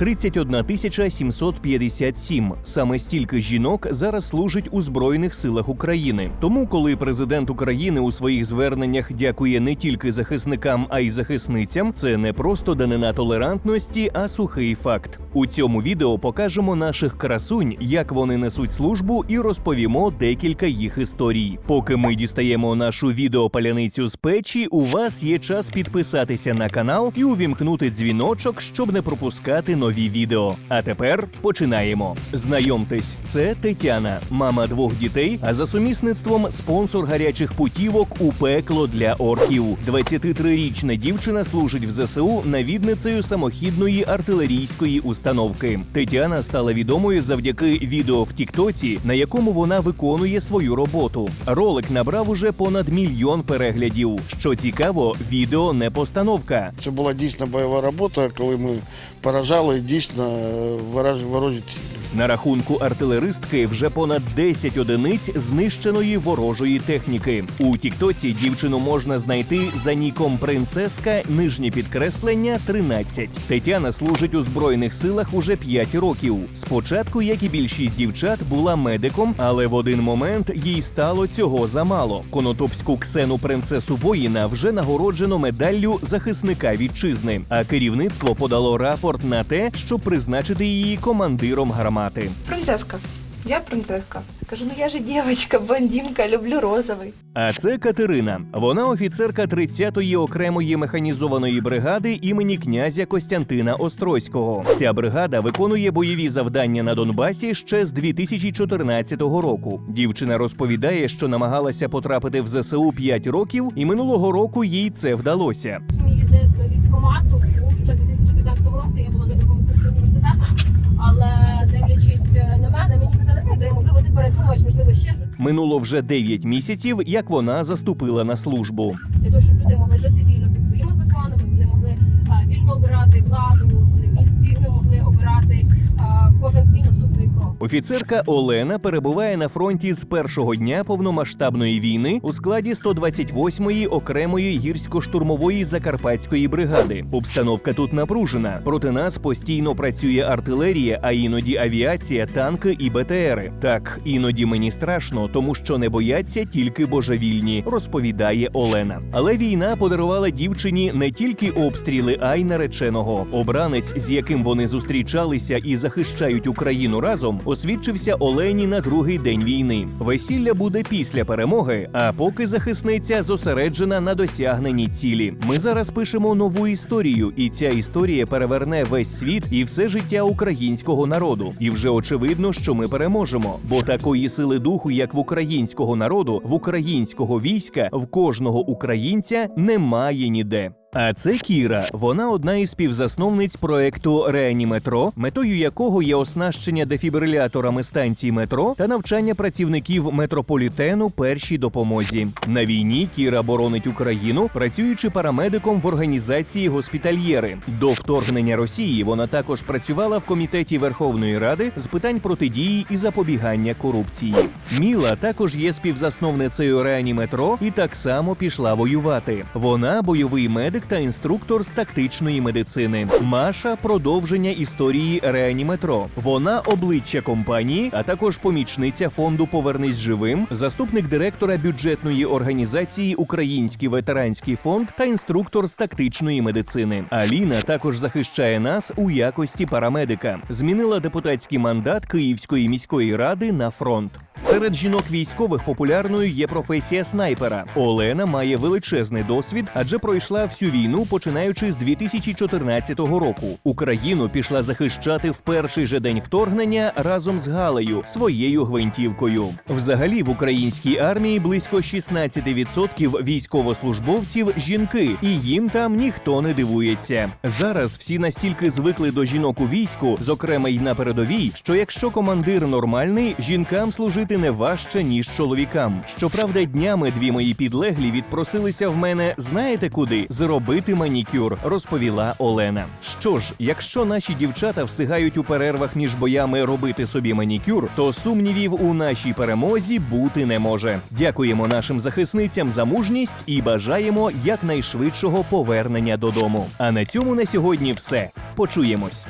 31 тисяча 757. Саме стільки жінок зараз служить у збройних силах України. Тому, коли президент України у своїх зверненнях дякує не тільки захисникам, а й захисницям, це не просто данина толерантності, а сухий факт. У цьому відео покажемо наших красунь, як вони несуть службу, і розповімо декілька їх історій. Поки ми дістаємо нашу відеопаляницю з печі, у вас є час підписатися на канал і увімкнути дзвіночок, щоб не пропускати нові відео. А тепер починаємо. Знайомтесь, це Тетяна, мама двох дітей, а за сумісництвом спонсор гарячих путівок у пекло для орків. 23-річна дівчина служить в ЗСУ навідницею самохідної артилерійської установки. Тетяна стала відомою завдяки відео в Тіктоці, на якому вона виконує свою роботу. Ролик набрав уже понад мільйон переглядів. Що цікаво, відео не постановка. Це була дійсно бойова робота, коли ми поражали дійсно ворож- ворожі цілі. На рахунку артилеристки вже понад 10 одиниць знищеної ворожої техніки. У Тіктоці дівчину можна знайти за ніком принцеска, нижнє підкреслення 13. Тетяна служить у збройних силах уже 5 років. Спочатку, як і більшість дівчат, була медиком, але в один момент їй стало цього замало. Конотопську ксену принцесу воїна вже нагороджено медаллю захисника вітчизни. А керівництво подало рапорт на те, щоб призначити її командиром гармати. Принцеска. Я принцеска. Кажу, ну я же девочка, блондинка, люблю розовий. А це Катерина. Вона офіцерка 30-ї окремої механізованої бригади імені князя Костянтина Острозького. Ця бригада виконує бойові завдання на Донбасі ще з 2014 року. Дівчина розповідає, що намагалася потрапити в ЗСУ 5 років, і минулого року їй це вдалося. Мій Минуло вже 9 місяців, як вона заступила на службу. для того, щоб люди могли жити вільно під своїми законами, вони могли вільно обирати владу, вони вільно могли обирати кожен свій наступний. Офіцерка Олена перебуває на фронті з першого дня повномасштабної війни у складі 128-ї окремої гірсько-штурмової закарпатської бригади. Обстановка тут напружена. Проти нас постійно працює артилерія, а іноді авіація, танки і БТРи. Так, іноді мені страшно, тому що не бояться тільки божевільні, розповідає Олена. Але війна подарувала дівчині не тільки обстріли, а й нареченого. Обранець, з яким вони зустрічалися і захищають Україну разом, освідчився Олені на другий день війни. Весілля буде після перемоги, а поки захисниця зосереджена на досягненні цілі. Ми зараз пишемо нову історію, і ця історія переверне весь світ і все життя українського народу. І вже очевидно, що ми переможемо, бо такої сили духу, як в українського народу, в українського війська, в кожного українця немає ніде. А це Кіра. Вона одна із співзасновниць проекту Реаніметро, метою якого є оснащення дефібриляторами станцій метро та навчання працівників метрополітену першій допомозі. На війні Кіра боронить Україну, працюючи парамедиком в організації госпітальєри. До вторгнення Росії вона також працювала в комітеті Верховної Ради з питань протидії і запобігання корупції. Міла також є співзасновницею Реаніметро і так само пішла воювати. Вона бойовий медик та інструктор з тактичної медицини. Маша продовження історії Реаніметро. Вона обличчя компанії, а також помічниця фонду Повернись живим, заступник директора бюджетної організації Український ветеранський фонд та інструктор з тактичної медицини. Аліна також захищає нас у якості парамедика. Змінила депутатський мандат Київської міської ради на фронт. Серед жінок військових популярною є професія снайпера. Олена має величезний досвід, адже пройшла всю війну, починаючи з 2014 року. Україну пішла захищати в перший же день вторгнення разом з Галею, своєю гвинтівкою. Взагалі в українській армії близько 16% військовослужбовців жінки, і їм там ніхто не дивується. Зараз всі настільки звикли до жінок у війську, зокрема й на передовій, що якщо командир нормальний, жінкам служити не важче ніж чоловікам. Щоправда, днями дві мої підлеглі відпросилися в мене, знаєте куди зробити манікюр, розповіла Олена. Що ж, якщо наші дівчата встигають у перервах між боями робити собі манікюр, то сумнівів у нашій перемозі бути не може. Дякуємо нашим захисницям за мужність і бажаємо якнайшвидшого повернення додому. А на цьому на сьогодні все. Почуємось.